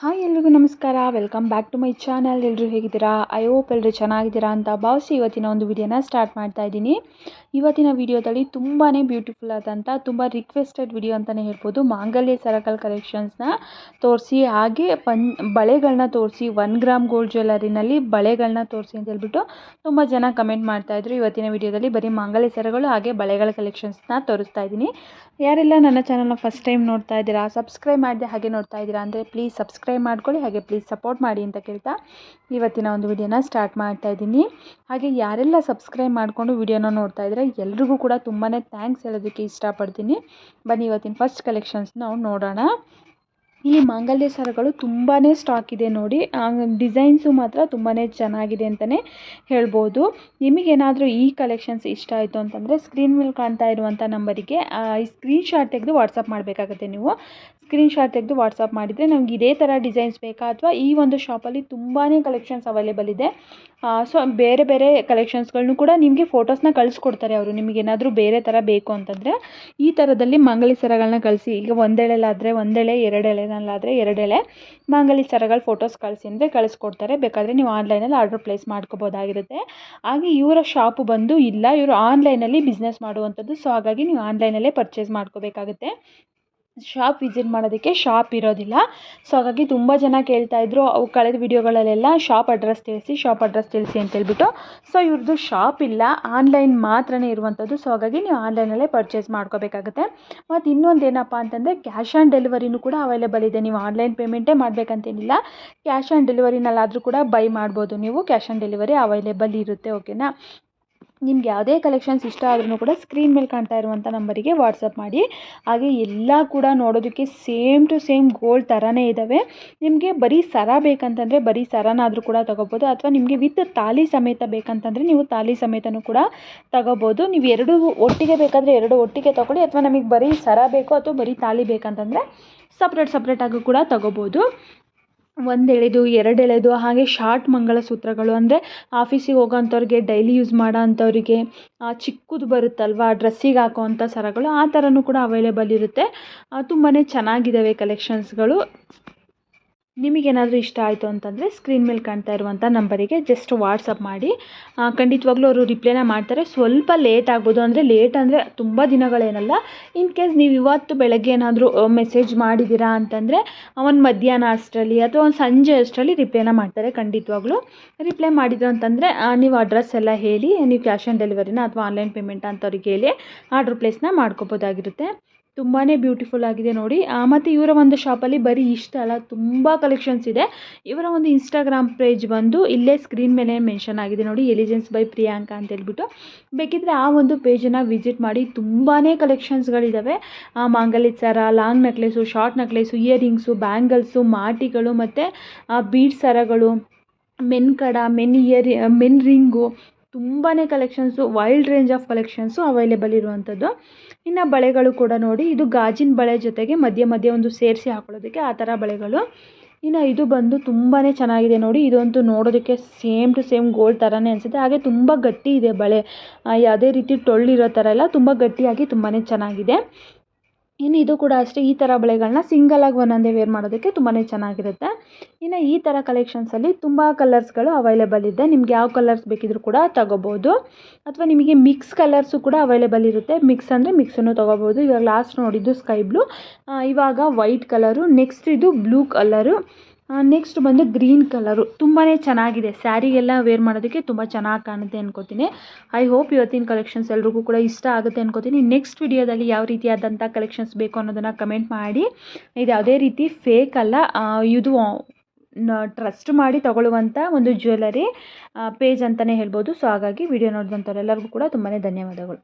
Hi ಎಲ್ರಿಗೂ ನಮಸ್ಕಾರ. Welcome back to my channel ಎಲ್ಲರೂ ಹೇಗಿದ್ದೀರಾ? ಐ ಹೋಪ್ ಎಲ್ಲರೂ ಚೆನ್ನಾಗಿದ್ದೀರಾ ಅಂತ ಭಾವಿಸಿ ಇವತ್ತಿನ ಒಂದು ವಿಡಿಯೋನ ಸ್ಟಾರ್ಟ್ ಮಾಡ್ತಾ ಇದ್ದೀನಿ. ಇವತ್ತಿನ ವಿಡಿಯೋದಲ್ಲಿ ತುಂಬಾ ಬ್ಯೂಟಿಫುಲ್ ಆದಂಥ ತುಂಬ ರಿಕ್ವೆಸ್ಟೆಡ್ ವಿಡಿಯೋ ಅಂತಲೇ ಹೇಳ್ಬೋದು. ಮಾಂಗಲ್ಯ ಸರಕಲ್ ಕಲೆಕ್ಷನ್ಸ್ನ ತೋರಿಸಿ, ಹಾಗೆ ಪನ್ ಬಳೆಗಳನ್ನ ತೋರಿಸಿ ಒನ್ ಗ್ರಾಮ್ ಗೋಲ್ಡ್ ಜ್ಯುವೆಲರಿನಲ್ಲಿ ಬಳೆಗಳನ್ನ ತೋರಿಸಿ ಅಂತ ಹೇಳ್ಬಿಟ್ಟು ತುಂಬ ಜನ ಕಮೆಂಟ್ ಮಾಡ್ತಾಯಿದ್ರು ಇವತ್ತಿನ ವಿಡಿಯೋದಲ್ಲಿ ಬರೀ ಮಾಂಗಲ್ಯ ಸರಗಳು ಹಾಗೆ ಬಳೆಗಳ ಕಲೆಕ್ಷನ್ಸ್ನ ತೋರಿಸ್ತಾ ಇದ್ದೀನಿ. ಯಾರೆಲ್ಲ ನನ್ನ ಚಾನಲ್ನ ಫಸ್ಟ್ ಟೈಮ್ ನೋಡ್ತಾ ಇದ್ದೀರಾ ಸಬ್ಸ್ಕ್ರೈಬ್ ಮಾಡಿದೆ ಹಾಗೆ ನೋಡ್ತಾ ಇದ್ದೀರಾ ಅಂದರೆ ಪ್ಲೀಸ್ ಸಬ್ಸ್ಕ್ರೈಬ್ ಮಾಡ್ಕೊಳ್ಳಿ, ಹಾಗೆ ಪ್ಲೀಸ್ ಸಪೋರ್ಟ್ ಮಾಡಿ ಅಂತ ಕೇಳ್ತಾ ಇವತ್ತಿನ ಒಂದು ವಿಡಿಯೋನ ಸ್ಟಾರ್ಟ್ ಮಾಡ್ತಾ ಇದ್ದೀನಿ. ಹಾಗೆ ಯಾರೆಲ್ಲ ಸಬ್ಸ್ಕ್ರೈಬ್ ಮಾಡಿಕೊಂಡು ವಿಡಿಯೋನ ನೋಡ್ತಾ ಇದ್ದರೆ, ಎಲ್ರಿಗೂ ಕೂಡ ತುಂಬಾ ಥ್ಯಾಂಕ್ಸ್ ಹೇಳೋದಕ್ಕೆ ಇಷ್ಟಪಡ್ತೀನಿ. ಬನ್ನಿ ಇವತ್ತಿನ ಫಸ್ಟ್ ಕಲೆಕ್ಷನ್ಸ್ ನಾವು ನೋಡೋಣ. ಇಲ್ಲಿ ಮಾಂಗಲ್ಯ ಸರಗಳು ತುಂಬಾ ಸ್ಟಾಕ್ ಇದೆ ನೋಡಿ. ಡಿಸೈನ್ಸು ಮಾತ್ರ ತುಂಬಾ ಚೆನ್ನಾಗಿದೆ ಅಂತಲೇ ಹೇಳ್ಬೋದು. ನಿಮಗೇನಾದರೂ ಈ ಕಲೆಕ್ಷನ್ಸ್ ಇಷ್ಟ ಆಯಿತು ಅಂತಂದರೆ ಸ್ಕ್ರೀನ್ ಮೇಲೆ ಕಾಣ್ತಾ ಇರುವಂಥ ನಂಬರಿಗೆ ಈ ಸ್ಕ್ರೀನ್ ಶಾಟ್ ತೆಗೆದು ವಾಟ್ಸಪ್ ಮಾಡಬೇಕಾಗುತ್ತೆ ನೀವು. ಸ್ಕ್ರೀನ್ ಶಾಟ್ ತೆಗೆದು ವಾಟ್ಸಪ್ ಮಾಡಿದರೆ ನಮ್ಗೆ ಇದೇ ಥರ ಡಿಸೈನ್ಸ್ ಬೇಕಾ ಅಥವಾ ಈ ಒಂದು ಶಾಪಲ್ಲಿ ತುಂಬಾ ಕಲೆಕ್ಷನ್ಸ್ ಅವೈಲೇಬಲ್ ಇದೆ. ಸೊ ಬೇರೆ ಬೇರೆ ಕಲೆಕ್ಷನ್ಸ್ಗಳನ್ನು ಕೂಡ ನಿಮಗೆ ಫೋಟೋಸ್ನ ಕಳಿಸ್ಕೊಡ್ತಾರೆ ಅವರು. ನಿಮಗೇನಾದರೂ ಬೇರೆ ಥರ ಬೇಕು ಅಂತಂದರೆ ಈ ಥರದಲ್ಲಿ ಮಂಗಳಿ ಸರಗಳನ್ನ ಕಳಿಸಿ. ಈಗ ಒಂದೆಳೆಲಾದರೆ ಒಂದೆಳೆ ಎರಡೆಳೆನಲ್ಲಾದರೆ ಎರಡೆಳೆ ಮಾಂಗಲ್ಯ ಸರಗಳ ಫೋಟೋಸ್ ಕಳಿಸಿ ಅಂದರೆ ಕಳಿಸ್ಕೊಡ್ತಾರೆ. ಬೇಕಾದರೆ ನೀವು ಆನ್ಲೈನಲ್ಲಿ ಆರ್ಡರ್ ಪ್ಲೇಸ್ ಮಾಡ್ಕೋಬೋದಾಗಿರುತ್ತೆ. ಹಾಗೆ ಇವರ ಶಾಪು ಬಂದು ಇಲ್ಲ, ಇವರು ಆನ್ಲೈನಲ್ಲಿ ಬಿಸ್ನೆಸ್ ಮಾಡುವಂಥದ್ದು. ಸೊ ಹಾಗಾಗಿ ನೀವು ಆನ್ಲೈನಲ್ಲೇ ಪರ್ಚೇಸ್ ಮಾಡ್ಕೋಬೇಕಾಗುತ್ತೆ. ಶಾಪ್ ವಿಸಿಟ್ ಮಾಡೋದಕ್ಕೆ ಶಾಪ್ ಇರೋದಿಲ್ಲ. ಸೊ ಹಾಗಾಗಿ ತುಂಬ ಜನ ಕೇಳ್ತಾಯಿದ್ರು ಅವು ಕಳೆದ ವಿಡಿಯೋಗಳಲ್ಲೆಲ್ಲ ಶಾಪ್ ಅಡ್ರೆಸ್ ತಿಳಿಸಿ ಶಾಪ್ ಅಡ್ರೆಸ್ ತಿಳಿಸಿ ಅಂತೇಳ್ಬಿಟ್ಟು ಸೊ ಇವ್ರದ್ದು ಶಾಪ್ ಇಲ್ಲ ಆನ್ಲೈನ್ ಮಾತ್ರನೇ ಇರುವಂಥದ್ದು. ಸೊ ಹಾಗಾಗಿ ನೀವು ಆನ್ಲೈನಲ್ಲೇ ಪರ್ಚೇಸ್ ಮಾಡ್ಕೋಬೇಕಾಗುತ್ತೆ. ಮತ್ತು ಇನ್ನೊಂದು ಏನಪ್ಪ ಅಂತಂದರೆ ಕ್ಯಾಶ್ ಆನ್ ಡೆಲಿವರಿನೂ ಕೂಡ ಅವೈಲೇಬಲ್ ಇದೆ. ನೀವು ಆನ್ಲೈನ್ ಪೇಮೆಂಟೇ ಮಾಡಬೇಕಂತೇನಿಲ್ಲ. ಕ್ಯಾಶ್ ಆನ್ ಡೆಲಿವರಿನಲ್ಲಾದರೂ ಕೂಡ ಬೈ ಮಾಡ್ಬೋದು ನೀವು. ಕ್ಯಾಶ್ ಆನ್ ಡೆಲಿವರಿ ಅವೈಲೇಬಲ್ ಇರುತ್ತೆ ಓಕೆನಾ ನಿಮ್ಗೆ ಯಾವುದೇ ಕಲೆಕ್ಷನ್ಸ್ ಇಷ್ಟ ಆದ್ರೂ ಕೂಡ ಸ್ಕ್ರೀನ್ ಮೇಲೆ ಕಾಣ್ತಾ ಇರುವಂಥ ನಂಬರಿಗೆ ವಾಟ್ಸಪ್ ಮಾಡಿ. ಹಾಗೆ ಎಲ್ಲ ಕೂಡ ನೋಡೋದಕ್ಕೆ ಸೇಮ್ ಟು ಸೇಮ್ ಗೋಲ್ಡ್ ಥರನೇ ಇದ್ದಾವೆ ನಿಮಗೆ ಬರೀ ಸರ ಬೇಕಂತಂದರೆ ಬರೀ ಸರನಾದರೂ ಕೂಡ ತೊಗೋಬೋದು. ಅಥವಾ ನಿಮಗೆ ವಿತ್ ತಾಲಿ ಸಮೇತ ಬೇಕಂತಂದರೆ ನೀವು ತಾಲಿ ಸಮೇತನೂ ಕೂಡ ತಗೋಬೋದು. ನೀವು ಎರಡು ಒಟ್ಟಿಗೆ ಬೇಕಾದರೆ ಎರಡು ಒಟ್ಟಿಗೆ ತೊಗೊಳ್ಳಿ. ಅಥವಾ ನಮಗೆ ಬರೀ ಸರ ಬೇಕು ಅಥವಾ ಬರೀ ತಾಲಿ ಬೇಕಂತಂದರೆ ಸಪ್ರೇಟ್ ಸಪ್ರೇಟಾಗೂ ಕೂಡ ತೊಗೋಬೋದು. ಒಂದು ಎಳೆದು ಎರಡು ಎಳೆದು ಹಾಗೆ ಶಾರ್ಟ್ ಮಂಗಳಸೂತ್ರಗಳು. ಅಂದರೆ ಆಫೀಸಿಗೆ ಹೋಗೋಂಥವ್ರಿಗೆ ಡೈಲಿ ಯೂಸ್ ಮಾಡೋ ಅಂಥವ್ರಿಗೆ ಚಿಕ್ಕದು ಬರುತ್ತಲ್ವಾ ಡ್ರೆಸ್ಸಿಗೆ ಹಾಕೋವಂಥ ಸರಗಳು, ಆ ಥರನೂ ಕೂಡ ಅವೈಲೇಬಲ್ ಇರುತ್ತೆ. ತುಂಬಾ ಚೆನ್ನಾಗಿದ್ದಾವೆ ಕಲೆಕ್ಷನ್ಸ್ಗಳು ನಿಮಗೇನಾದರೂ ಇಷ್ಟ ಆಯಿತು ಅಂತಂದರೆ ಸ್ಕ್ರೀನ್ ಮೇಲೆ ಕಾಣ್ತಾ ಇರುವಂಥ ನಂಬರಿಗೆ ಜಸ್ಟ್ ವಾಟ್ಸಪ್ ಮಾಡಿ. ಖಂಡಿತವಾಗ್ಲೂ ಅವರು ರಿಪ್ಲೈನ ಮಾಡ್ತಾರೆ. ಸ್ವಲ್ಪ ಲೇಟ್ ಆಗ್ಬೋದು ಅಂದರೆ ಲೇಟ್ ಅಂದರೆ ತುಂಬ ದಿನಗಳೇನಲ್ಲ. ಇನ್ ಕೇಸ್ ನೀವು ಇವತ್ತು ಬೆಳಗ್ಗೆ ಏನಾದರೂ ಮೆಸೇಜ್ ಮಾಡಿದ್ದೀರಾ ಅಂತಂದರೆ ಒಂದು ಮಧ್ಯಾಹ್ನ ಅಷ್ಟರಲ್ಲಿ ಅಥವಾ ಒಂದು ಸಂಜೆ ಅಷ್ಟರಲ್ಲಿ ರಿಪ್ಲೈನ ಮಾಡ್ತಾರೆ ಖಂಡಿತವಾಗ್ಲೂ. ರಿಪ್ಲೈ ಮಾಡಿದ್ರು ಅಂತಂದರೆ ನೀವು ಅಡ್ರೆಸ್ ಎಲ್ಲ ಹೇಳಿ, ನೀವು ಕ್ಯಾಶ್ ಆನ್ ಡೆಲಿವರಿನ ಅಥವಾ ಆನ್ಲೈನ್ ಪೇಮೆಂಟ್ ಅಂತವ್ರಿಗೆ ಹೇಳಿ ಆರ್ಡ್ರ್ ಪ್ಲೇಸ್ನ ಮಾಡ್ಕೋಬೋದಾಗಿರುತ್ತೆ. ತುಂಬಾ ಬ್ಯೂಟಿಫುಲ್ ಆಗಿದೆ ನೋಡಿ. ಮತ್ತು ಇವರ ಒಂದು ಶಾಪಲ್ಲಿ ಬರೀ ಇಷ್ಟ ಅಲ್ಲ ತುಂಬ ಕಲೆಕ್ಷನ್ಸ್ ಇದೆ. ಇವರ ಒಂದು ಇನ್ಸ್ಟಾಗ್ರಾಮ್ ಪೇಜ್ ಬಂದು ಇಲ್ಲೇ ಸ್ಕ್ರೀನ್ ಮೇಲೆ ಮೆನ್ಷನ್ ಆಗಿದೆ ನೋಡಿ ಎಲಿಜೆನ್ಸ್ ಬೈ ಪ್ರಿಯಾಂಕಾ ಅಂತ ಹೇಳ್ಬಿಟ್ಟು. ಬೇಕಿದ್ದರೆ ಆ ಒಂದು ಪೇಜನ್ನು ವಿಸಿಟ್ ಮಾಡಿ. ತುಂಬಾ ಕಲೆಕ್ಷನ್ಸ್ಗಳಿದ್ದಾವೆ ಮಾಂಗಲ್ಯ ಸರ long necklace short necklace earrings bangles ಮಾಟಿಗಳು ಮತ್ತು ಬೀಡ್ ಸರಗಳು ಮೆನ್ ಕಡ ಮೆನ್ ಇಯರ್ ಮೆನ್ ರಿಂಗು ತುಂಬಾ collections wild range of collections available ಇರುವಂಥದ್ದು ಇನ್ನು ಬಳೆಗಳು ಕೂಡ ನೋಡಿ, ಇದು ಗಾಜಿನ ಬಳೆ ಜೊತೆಗೆ ಮಧ್ಯ ಮಧ್ಯೆ ಒಂದು ಸೇರಿಸಿ ಹಾಕೊಳ್ಳೋದಕ್ಕೆ ಆ ಥರ ಬಳೆಗಳು. ಇನ್ನು ಇದು ಬಂದು ತುಂಬಾ ಚೆನ್ನಾಗಿದೆ ನೋಡಿ, ಇದಂತೂ ನೋಡೋದಕ್ಕೆ ಸೇಮ್ ಟು ಸೇಮ್ ಗೋಲ್ಡ್ ಥರನೇ ಅನಿಸುತ್ತೆ. ಹಾಗೆ ತುಂಬ ಗಟ್ಟಿ ಇದೆ ಬಳೆ. ಯಾವುದೇ ರೀತಿ ಟೊಳ್ಳಿರೋ ಥರ ಎಲ್ಲ ತುಂಬ ಗಟ್ಟಿಯಾಗಿ ತುಂಬಾ ಚೆನ್ನಾಗಿದೆ. ಇನ್ನು ಇದು ಕೂಡ ಅಷ್ಟೇ, ಈ ಥರ ಬಳೆಗಳನ್ನ ಸಿಂಗಲಾಗಿ ಒಂದೊಂದೇ ವೇರ್ ಮಾಡೋದಕ್ಕೆ ತುಂಬಾ ಚೆನ್ನಾಗಿರುತ್ತೆ. ಇನ್ನು ಈ ಥರ ಕಲೆಕ್ಷನ್ಸಲ್ಲಿ ತುಂಬ ಕಲರ್ಸ್ಗಳು ಅವೈಲೇಬಲ್ ಇದೆ. ನಿಮ್ಗೆ ಯಾವ ಕಲರ್ಸ್ ಬೇಕಿದ್ರೂ ಕೂಡ ತಗೋಬೋದು. ಅಥವಾ ನಿಮಗೆ ಮಿಕ್ಸ್ ಕಲರ್ಸು ಕೂಡ ಅವೈಲೇಬಲ್ ಇರುತ್ತೆ. ಮಿಕ್ಸ್ ಅಂದರೆ ಮಿಕ್ಸನ್ನು ತೊಗೋಬೋದು. ಇವಾಗ ಲಾಸ್ಟ್ ನೋಡಿದ್ದು ಸ್ಕೈ ಬ್ಲೂ ಇವಾಗ ವೈಟ್ ಕಲರು ನೆಕ್ಸ್ಟ್ ಇದು ಬ್ಲೂ ಕಲರು ನೆಕ್ಸ್ಟ್ ಬಂದು ಗ್ರೀನ್ ಕಲರು ತುಂಬಾ ಚೆನ್ನಾಗಿದೆ. ಸ್ಯಾರಿಗೆಲ್ಲ ವೇರ್ ಮಾಡೋದಕ್ಕೆ ತುಂಬ ಚೆನ್ನಾಗಿ ಕಾಣುತ್ತೆ ಅನ್ಕೋತೀನಿ. ಐ ಹೋಪ್ ಇವತ್ತಿನ ಕಲೆಕ್ಷನ್ಸ್ ಎಲ್ರಿಗೂ ಕೂಡ ಇಷ್ಟ ಆಗುತ್ತೆ ಅನ್ಕೋತೀನಿ. ನೆಕ್ಸ್ಟ್ ವಿಡಿಯೋದಲ್ಲಿ ಯಾವ ರೀತಿಯಾದಂಥ ಕಲೆಕ್ಷನ್ಸ್ ಬೇಕು ಅನ್ನೋದನ್ನು ಕಮೆಂಟ್ ಮಾಡಿ. ಇದು ಯಾವುದೇ ರೀತಿ ಫೇಕ್ ಅಲ್ಲ ಇದು ಟ್ರಸ್ಟ್ ಮಾಡಿ ತಗೊಳ್ಳುವಂಥ ಒಂದು ಜ್ಯುವೆಲರಿ ಪೇಜ್ ಅಂತಲೇ ಹೇಳ್ಬೋದು. ಸೊ ಹಾಗಾಗಿ ವಿಡಿಯೋ ನೋಡಿದಂಥವ್ರೆಲ್ಲರಿಗೂ ಕೂಡ ತುಂಬಾ ಧನ್ಯವಾದಗಳು.